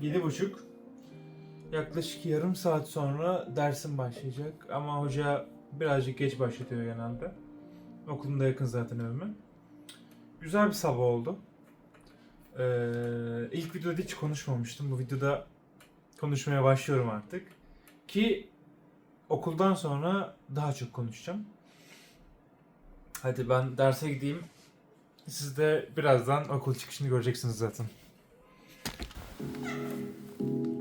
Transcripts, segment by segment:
Yedi buçuk. Yaklaşık yarım saat sonra dersim başlayacak. Ama hoca birazcık geç başlatıyor genelde. Okulum da yakın zaten evime. Güzel bir sabah oldu. Ee, ilk videoda hiç konuşmamıştım. Bu videoda konuşmaya başlıyorum artık. Ki okuldan sonra daha çok konuşacağım. Hadi ben derse gideyim. Siz de birazdan okul çıkışını göreceksiniz zaten. thank you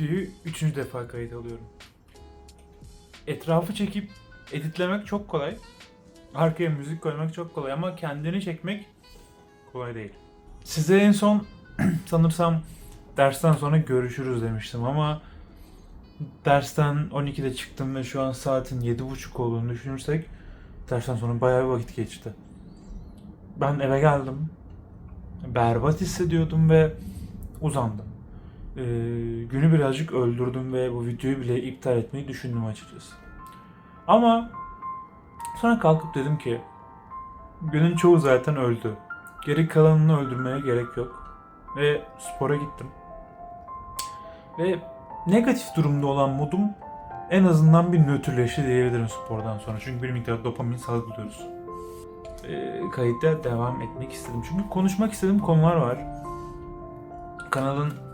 videoyu üçüncü defa kayıt alıyorum. Etrafı çekip editlemek çok kolay. Arkaya müzik koymak çok kolay ama kendini çekmek kolay değil. Size en son sanırsam dersten sonra görüşürüz demiştim ama dersten 12'de çıktım ve şu an saatin 7.30 olduğunu düşünürsek dersten sonra bayağı bir vakit geçti. Ben eve geldim. Berbat hissediyordum ve uzandım. Ee, günü birazcık öldürdüm ve bu videoyu bile iptal etmeyi düşündüm açıkçası. Ama sonra kalkıp dedim ki günün çoğu zaten öldü. Geri kalanını öldürmeye gerek yok. Ve spora gittim. Ve negatif durumda olan modum en azından bir nötrleşti diyebilirim spordan sonra. Çünkü bir miktar dopamin salgılıyoruz. Ee, kayıtta devam etmek istedim. Çünkü konuşmak istediğim konular var. Kanalın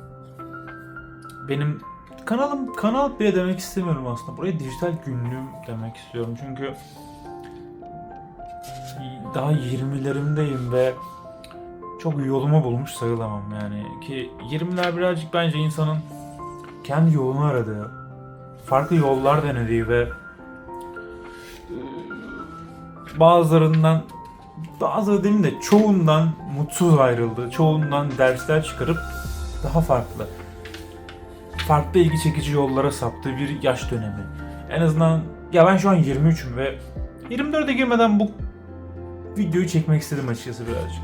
benim kanalım kanal bile demek istemiyorum aslında. Buraya dijital günlüğüm demek istiyorum. Çünkü daha 20'lerimdeyim ve çok yolumu bulmuş sayılamam yani. Ki 20'ler birazcık bence insanın kendi yolunu aradığı, farklı yollar denediği ve e, bazılarından bazıları demeyeyim de çoğundan mutsuz ayrıldı. Çoğundan dersler çıkarıp daha farklı farklı ilgi çekici yollara saptığı bir yaş dönemi. En azından ya ben şu an 23'üm ve 24'e girmeden bu videoyu çekmek istedim açıkçası birazcık.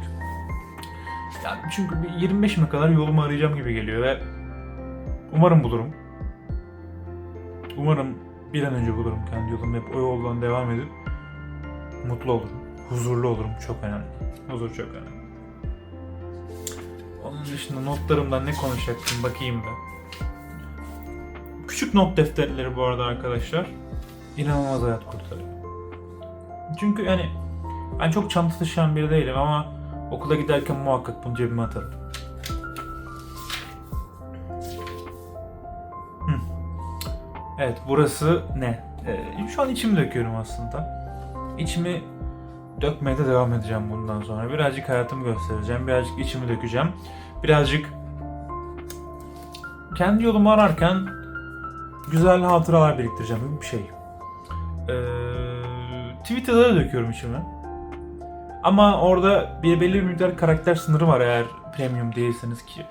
Yani çünkü bir 25'ime kadar yolumu arayacağım gibi geliyor ve umarım bulurum. Umarım bir an önce bulurum kendi yolumu hep o yoldan devam edip mutlu olurum. Huzurlu olurum çok önemli. Huzur çok önemli. Onun dışında notlarımdan ne konuşacaktım bakayım ben. Küçük not defterleri bu arada arkadaşlar. İnanılmaz hayat kurtarıyor. Çünkü yani ben çok çanta taşıyan biri değilim ama okula giderken muhakkak bunu cebime atarım. Hı. Evet burası ne? Ee, şu an içimi döküyorum aslında. İçimi dökmeye de devam edeceğim bundan sonra. Birazcık hayatımı göstereceğim. Birazcık içimi dökeceğim. Birazcık kendi yolumu ararken güzel hatıralar biriktireceğim gibi bir şey. Ee, Twitter'da da döküyorum içimi. Ama orada bir belli bir miktar karakter sınırı var eğer premium değilseniz ki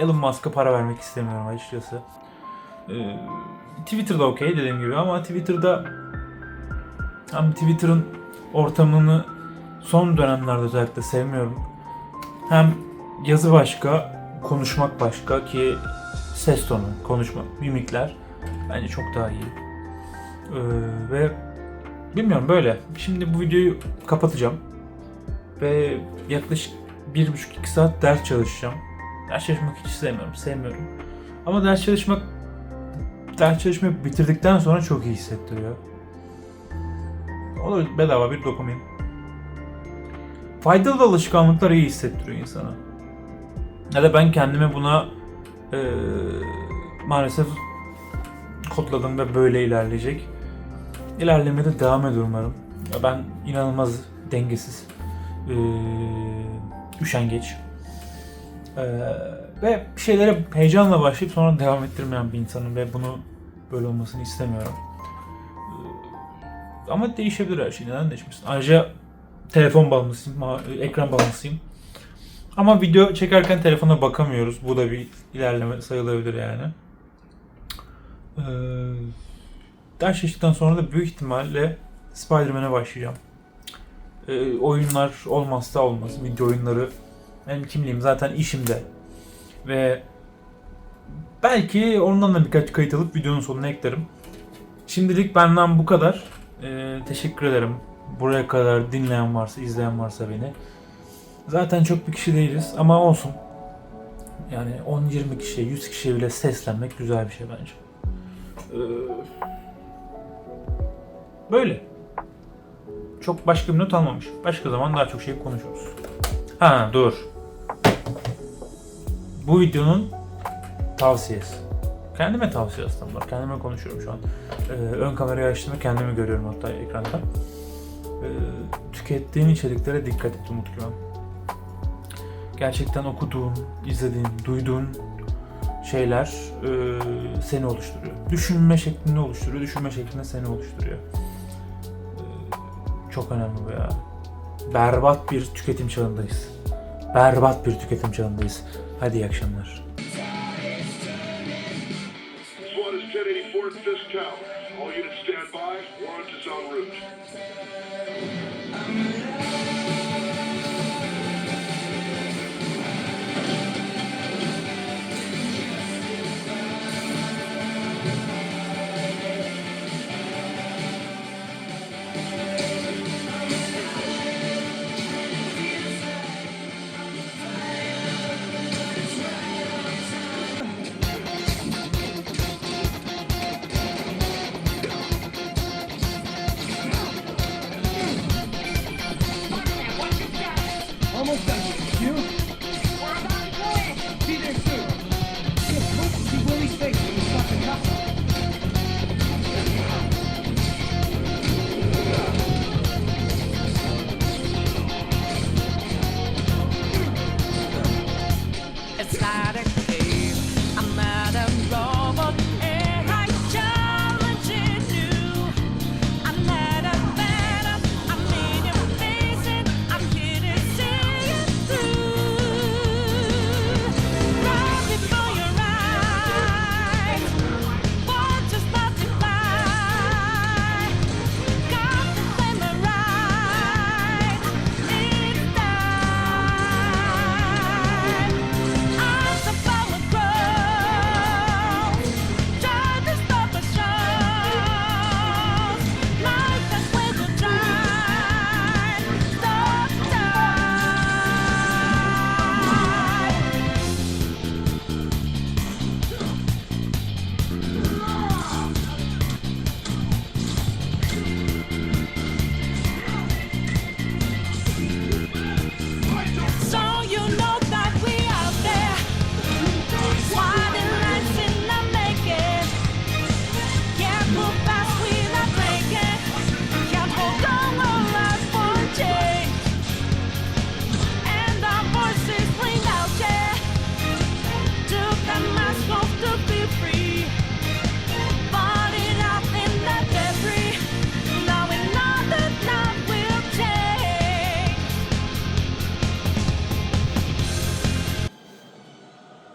Elon Musk'a para vermek istemiyorum açıkçası. Ee, Twitter'da okey dediğim gibi ama Twitter'da hem Twitter'ın ortamını son dönemlerde özellikle sevmiyorum. Hem yazı başka, konuşmak başka ki ses tonu, konuşma, mimikler bence çok daha iyi. Ee, ve bilmiyorum böyle. Şimdi bu videoyu kapatacağım. Ve yaklaşık 1,5-2 saat ders çalışacağım. Ders çalışmak hiç sevmiyorum, sevmiyorum. Ama ders çalışmak ders çalışmayı bitirdikten sonra çok iyi hissettiriyor. O da bedava bir dopamin. Faydalı alışkanlıklar iyi hissettiriyor insana. Ya da ben kendime buna eee, maalesef kodladım ve böyle ilerleyecek. İlerlemeye de devam ediyorum umarım. Ben inanılmaz dengesiz, eee üşengeç eee, ve bir şeylere heyecanla başlayıp sonra devam ettirmeyen bir insanım ve bunu böyle olmasını istemiyorum. Eee, ama değişebilir her şey. Neden değişmesin? Ayrıca telefon bağımlısıyım, ekran bağımlısıyım. Ama video çekerken telefona bakamıyoruz. Bu da bir ilerleme sayılabilir yani. Ee, ders çalıştıktan sonra da büyük ihtimalle Spider-Man'e başlayacağım. Ee, oyunlar olmazsa olmaz. Video oyunları benim kimliğim zaten işimde. Ve belki ondan da birkaç kayıt alıp videonun sonuna eklerim. Şimdilik benden bu kadar. Ee, teşekkür ederim. Buraya kadar dinleyen varsa, izleyen varsa beni. Zaten çok bir kişi değiliz ama olsun. Yani 10-20 kişiye, 100 kişiye bile seslenmek güzel bir şey bence. Ee, böyle. Çok başka bir not almamış. Başka zaman daha çok şey konuşuruz. Ha dur. Bu videonun tavsiyesi. Kendime tavsiye aslında bunlar. Kendime konuşuyorum şu an. Ee, ön kamerayı açtığımda kendimi görüyorum hatta ekranda. Ee, tükettiğin içeriklere dikkat et Umut Güven. Gerçekten okuduğun, izlediğin, duyduğun şeyler e, seni oluşturuyor. Düşünme şeklini oluşturuyor, düşünme şeklinde seni oluşturuyor. Ee, çok önemli bu ya. Berbat bir tüketim çağındayız. Berbat bir tüketim çağındayız. Hadi iyi akşamlar.